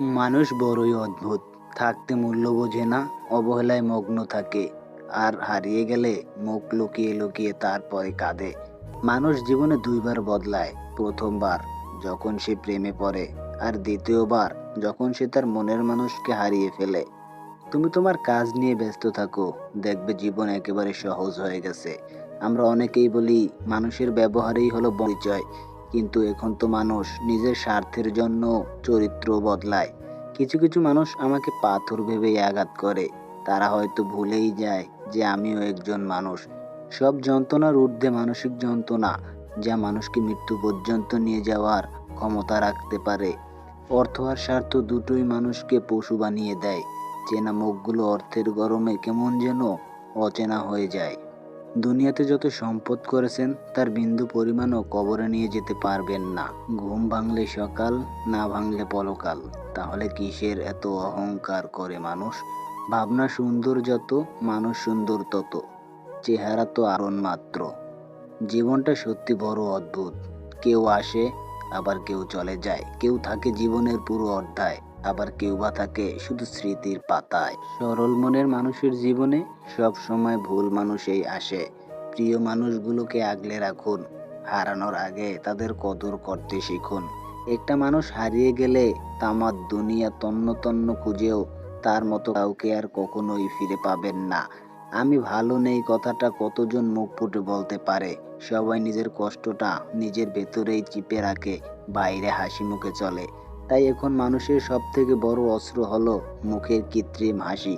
মানুষ বড়ই অদ্ভুত। থাকতে মূল্য বোঝে না, অবহেলায় মগ্ন থাকে। আর হারিয়ে গেলে মুখ লুকিয়ে লুকিয়ে তারপরে কাঁদে। মানুষ জীবনে দুইবার বদলায়, প্রথমবার যখন সে প্রেমে পড়ে, আর দ্বিতীয়বার যখন সে তার মনের মানুষকে হারিয়ে ফেলে। তুমি তোমার কাজ নিয়ে ব্যস্ত থাকো, দেখবে জীবন একেবারে সহজ হয়ে গেছে। আমরা অনেকেই বলি, মানুষের ব্যবহারেই হলো পরিচয়। কিন্তু এখন তো মানুষ নিজের স্বার্থের জন্য চরিত্র বদলায়। কিছু কিছু মানুষ আমাকে পাথর ভেবেই আঘাত করে। তারা হয়তো ভুলেই যায় যে আমিও একজন মানুষ। সব যন্ত্রণার ঊর্ধ্বে মানসিক যন্ত্রণা, যা মানুষকে মৃত্যু পর্যন্ত নিয়ে যাওয়ার ক্ষমতা রাখতে পারে। অর্থ আর স্বার্থ দুটোই মানুষকে পশু বানিয়ে দেয়, চেনা মুখগুলো অর্থের গরমে কেমন যেন অচেনা হয়ে যায়। দুনিয়াতে যত সম্পদ করেছেন, তার বিন্দু পরিমাণও কবরে নিয়ে যেতে পারবেন না। ঘুম ভাঙলে সকাল, না ভাঙলে পলকাল তাহলে কিসের এত অহংকার করে মানুষ? ভাবনা সুন্দর যত, মানুষ সুন্দর তত। চেহারা তো আরণ মাত্র। জীবনটা সত্যি বড় অদ্ভুত। কেউ আসে, আবার কেউ চলে যায়। কেউ থাকে জীবনের পুরো অধ্যায়। আবার কেউ বা থাকে শুধু স্মৃতির পাতায়। সরল মনের মানুষের জীবনে সব সময় ভুল মানুষই আসে। প্রিয় মানুষগুলোকে আগলে রাখুন, হারানোর আগে তাদের কদর করতে শিখুন। একটা মানুষ হারিয়ে গেলে তামার দুনিয়া তন্ন তন্ন খুঁজেও তার মতো কাউকে আর কখনোই ফিরে পাবেন না। আমি ভালো নেই কথাটা কতজন মুখ ফুটে বলতে পারে। সবাই নিজের কষ্টটা নিজের ভেতরেই চিপে রাখে, বাইরে হাসি মুখে চলে। তাই এখন মানুষের সব থেকে বড় অস্ত্র হলো মুখের কৃত্রিম হাসি।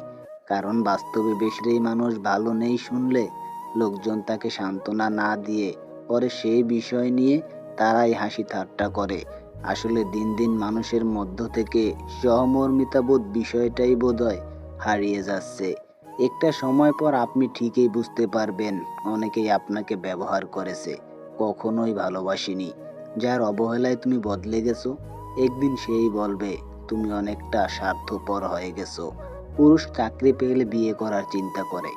কারণ বাস্তবে বেশিরই মানুষ ভালো নেই শুনলে, লোকজন তাকে সান্ত্বনা না দিয়ে পরে সেই বিষয় নিয়ে তারাই হাসি ঠাট্টা করে। আসলে দিন দিন মানুষের মধ্য থেকে সহমর্মিতাবোধ বিষয়টাই বোধহয় হারিয়ে যাচ্ছে। একটা সময় পর আপনি ঠিকই বুঝতে পারবেন অনেকেই আপনাকে ব্যবহার করেছে, কখনোই ভালোবাসিনি। যার অবহেলায় তুমি বদলে গেছো। একদিন সেই বলবে, তুমি অনেকটা স্বার্থপর হয়ে গেছো। পুরুষ চাকরি পেলে বিয়ে করার চিন্তা করে,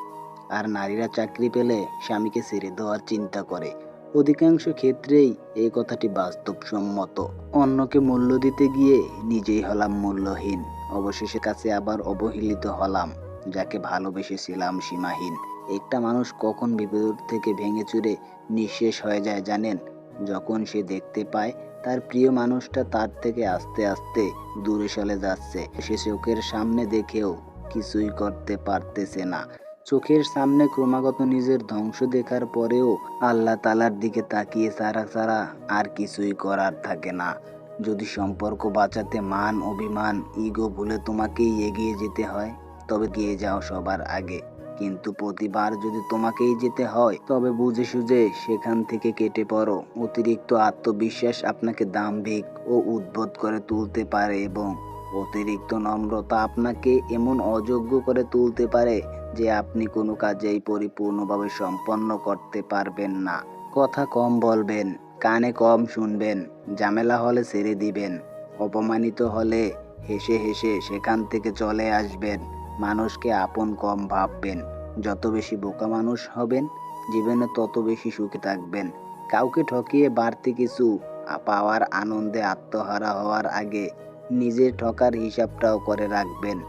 আর নারীরা চাকরি পেলে স্বামীকে ছেড়ে দেওয়ার চিন্তা করে। অধিকাংশ ক্ষেত্রেই এই কথাটি বাস্তবসম্মত। অন্যকে মূল্য দিতে গিয়ে নিজেই হলাম মূল্যহীন। অবশেষে কাছে আবার অবহেলিত হলাম, যাকে ভালোবেসেছিলাম সীমাহীন। একটা মানুষ কখন বিপদ থেকে ভেঙে চুরে নিঃশেষ হয়ে যায় জানেন? যখন সে দেখতে পায়, তার প্রিয় মানুষটা তার থেকে আস্তে আস্তে দূরে সরে যাচ্ছে। সে চোখের সামনে দেখেও কিছুই করতে পারতেছে না। চোখের সামনে ক্রমাগত নিজের ধ্বংস দেখার পরেও আল্লাহ তালার দিকে তাকিয়ে ছাড়া ছাড়া আর কিছুই করার থাকে না। যদি সম্পর্ক বাঁচাতে মান, অভিমান, ইগো ভুলে তোমাকেই এগিয়ে যেতে হয়, তবে গিয়ে যাও সবার আগে। কিন্তু প্রতিবার যদি তোমাকেই যেতে হয়, তবে বুঝে সুঝে সেখান থেকে কেটে পড়ো। অতিরিক্ত আত্মবিশ্বাস আপনাকে দাম্ভিক ও উদ্ভট করে তুলতে পারে এবং অতিরিক্ত নম্রতা আপনাকে এমন অযোগ্য করে তুলতে পারে যে আপনি কোনো কাজেই পরিপূর্ণভাবে সম্পন্ন করতে পারবেন না। কথা কম বলবেন, কানে কম শুনবেন, ঝামেলা হলে ছেড়ে দিবেন, অপমানিত হলে হেসে হেসে সেখান থেকে চলে আসবেন। মানুষকে আপন কম ভাববেন। যত বেশি বোকা মানুষ হবেন, জীবনে তত বেশি সুখে থাকবেন। কাউকে ঠকিয়ে বাড়তি কিছু পাওয়ার আনন্দে আত্মহারা হওয়ার আগে নিজের ঠকার হিসাবটাও করে রাখবেন।